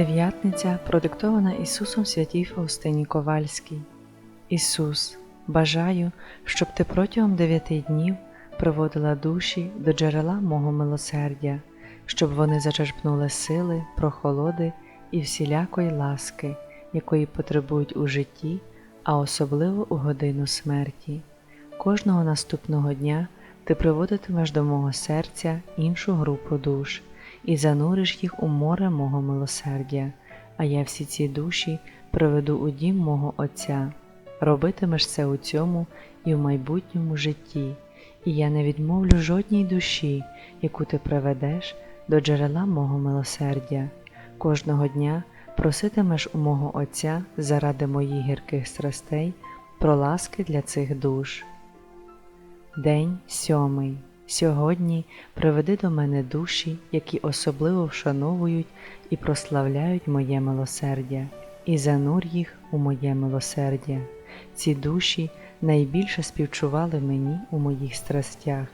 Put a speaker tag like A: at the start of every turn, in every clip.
A: Дев'ятниця продиктована Ісусом святій Фаустині Ковальській. Ісус, бажаю, щоб ти протягом дев'яти днів приводила душі до джерела мого милосердя, щоб вони зачерпнули сили, прохолоди і всілякої ласки, якої потребують у житті, а особливо у годину смерті. Кожного наступного дня ти приводитимеш до мого серця іншу групу душ і зануриш їх у море мого милосердя, а я всі ці душі приведу у дім мого Отця. Робитимеш це у цьому і в майбутньому житті, і я не відмовлю жодній душі, яку ти приведеш до джерела мого милосердя. Кожного дня проситимеш у мого Отця заради моїх гірких страстей про ласки для цих душ. День сьомий. Сьогодні приведи до мене душі, які особливо вшановують і прославляють моє милосердя, і занур їх у моє милосердя. Ці душі найбільше співчували мені у моїх страстях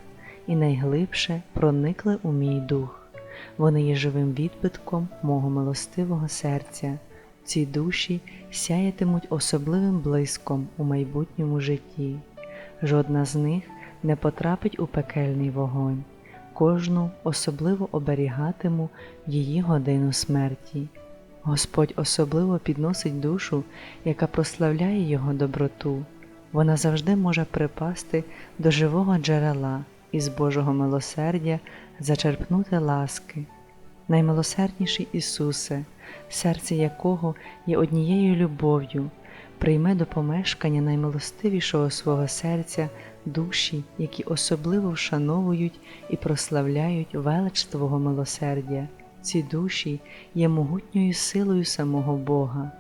A: і найглибше проникли у мій дух. Вони є живим відбитком мого милостивого серця. Ці душі сяятимуть особливим блиском у майбутньому житті. Жодна з них не потрапить у пекельний вогонь, кожну особливо оберігатиму її годину смерті. Господь особливо підносить душу, яка прославляє Його доброту. Вона завжди може припасти до живого джерела і з Божого милосердя зачерпнути ласки. Наймилосердніший Ісусе, серце якого є однією любов'ю, прийме до помешкання наймилостивішого свого серця душі, які особливо вшановують і прославляють велич Твого милосердя. Ці душі є могутньою силою самого Бога.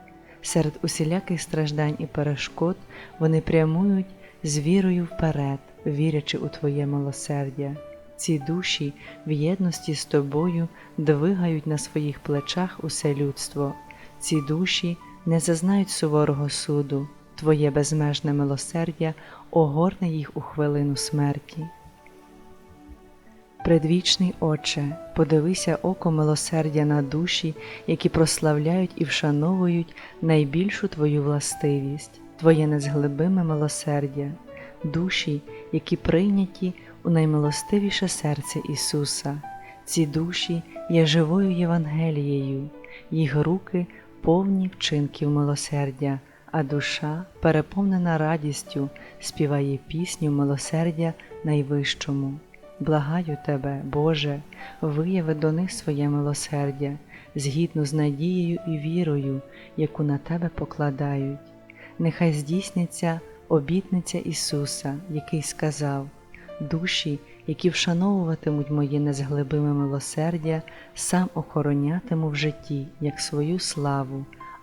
A: Серед усіляких страждань і перешкод вони прямують з вірою вперед, вірячи у Твоє милосердя. Ці душі в єдності з тобою двигають на своїх плечах усе людство. Ці душі не зазнають суворого суду, Твоє безмежне милосердя огорне їх у хвилину смерті. Предвічний Отче, подивися око милосердя на душі, які прославляють і вшановують найбільшу Твою властивість, Твоє незглибиме милосердя, душі, які прийняті у наймилостивіше серце Ісуса. Ці душі є живою Євангелією, їх руки повні вчинків милосердя, а душа, переповнена радістю, співає пісню милосердя найвищому. Благаю тебе, Боже, вияви до них своє милосердя, згідно з надією і вірою, яку на тебе покладають. Нехай здійсниться обітниця Ісуса, який сказав: Душі, які вшановуватимуть моє незглибиме милосердя, сам охоронятиму в житті як свою славу,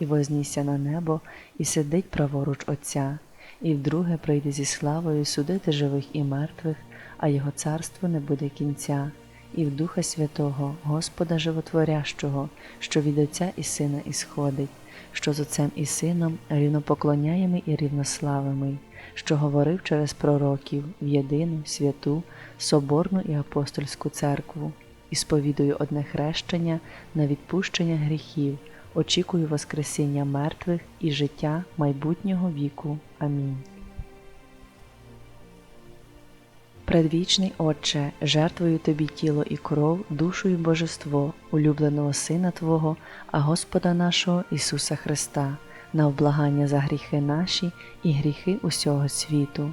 A: і вознісся на небо, і сидить праворуч Отця, і вдруге прийде зі славою судити живих і мертвих, а Його царство не буде кінця і в Духа Святого, Господа Животворящого, що від Отця і Сина ісходить, що з Отцем і Сином рівнопоклоняємий і рівнославимий, що говорив через пророків в єдину, святу, соборну і апостольську церкву, і сповідую одне хрещення на відпущення гріхів, очікую Воскресіння мертвих і життя майбутнього віку. Амінь. Предвічний Отче, жертвую Тобі тіло і кров, душу і божество, улюбленого Сина Твого, а Господа нашого Ісуса Христа, на облагання за гріхи наші і гріхи усього світу.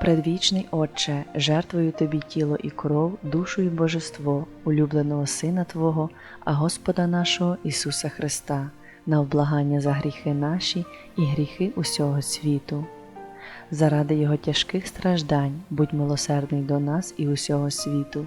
A: Предвічний Отче, жертвую Тобі тіло і кров, душу і божество, улюбленого Сина Твого, а Господа нашого Ісуса Христа, на облагання за гріхи наші і гріхи усього світу. Заради Його тяжких страждань, будь милосердний до нас і усього світу.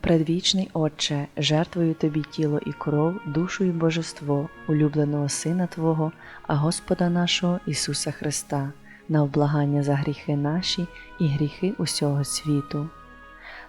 A: Предвічний Отче, жертвую Тобі тіло і кров, душу і божество, улюбленого Сина Твого, а Господа нашого Ісуса Христа, на облагання за гріхи наші і гріхи усього світу.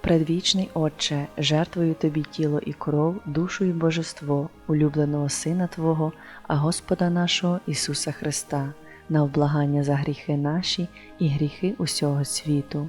A: Предвічний Отче, жертвую Тобі тіло і кров, душу і божество, улюбленого Сина Твого, а Господа нашого Ісуса Христа, на облагання за гріхи наші і гріхи усього світу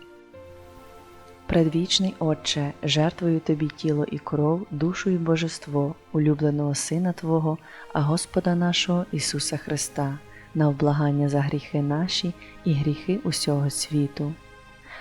A: Предвічний Отче, жертвую Тобі тіло і кров, душу і божество, улюбленого Сина Твого, а Господа нашого Ісуса Христа, на облагання за гріхи наші і гріхи усього світу.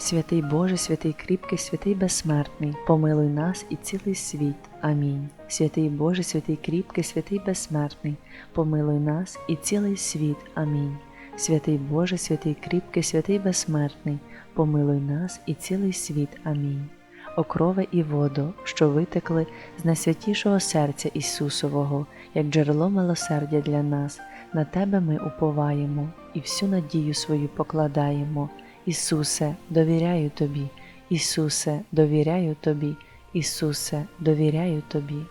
A: Святий Боже, святий кріпкий, святий безсмертний, помилуй нас і цілий світ. Амінь. Святий Боже, святий кріпкий, святий безсмертний, помилуй нас і цілий світ. Амінь. Святий Боже, святий кріпкий, святий безсмертний, помилуй нас і цілий світ. Амінь. Окрове і воду, що витекли з найсвятішого серця Ісусового, як джерело милосердя для нас, на Тебе ми уповаємо і всю надію свою покладаємо. Ісусе, довіряю Тобі, Ісусе, довіряю Тобі, Ісусе, довіряю Тобі.